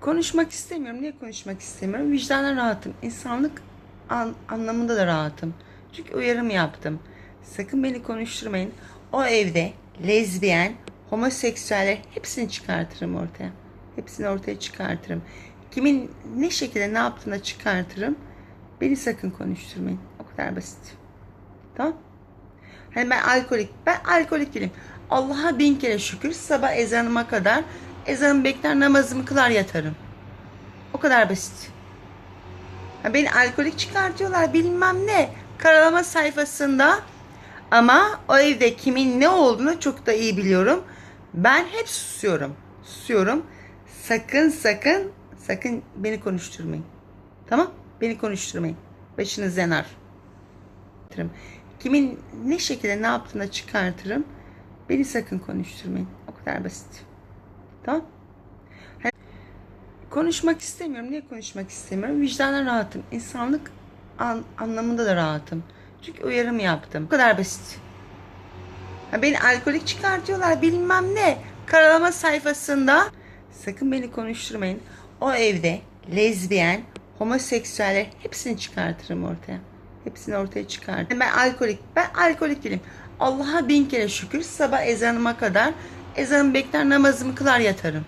Konuşmak istemiyorum. Niye konuşmak istemiyorum? Vicdanen rahatım. İnsanlık an- anlamında da rahatım. Çünkü uyarım yaptım. Sakın beni konuşturmayın. O evde lezbiyen, homoseksüeller hepsini çıkartırım ortaya. Hepsini ortaya çıkartırım. Kimin ne şekilde ne yaptığını çıkartırım. Beni sakın konuşturmayın. O kadar basit. Tamam? Hani ben alkolik, ben alkolik değilim. Allah'a bin kere şükür sabah ezanıma kadar ezanımı bekler namazımı kılar yatarım. O kadar basit. Ha, beni alkolik çıkartıyorlar bilmem ne. Karalama sayfasında ama o evde kimin ne olduğunu çok da iyi biliyorum. Ben hep susuyorum. Susuyorum. Sakın sakın sakın beni konuşturmayın. Tamam? Beni konuşturmayın. Başınız yanar. Kimin ne şekilde ne yaptığını çıkartırım. Beni sakın konuşturmayın. O kadar basit. Tamam? Hani konuşmak istemiyorum. Niye konuşmak istemiyorum? Vicdanen rahatım. İnsanlık an- anlamında da rahatım. Çünkü uyarım yaptım. O kadar basit. Ha, beni alkolik çıkartıyorlar bilmem ne. Karalama sayfasında sakın beni konuşturmayın. O evde lezbiyen, homoseksüeller hepsini çıkartırım ortaya. Hepsini ortaya çıkartırım. Ben alkolik, ben alkolik değilim. Allah'a bin kere şükür sabah ezanıma kadar ezanımı bekler namazımı kılar yatarım.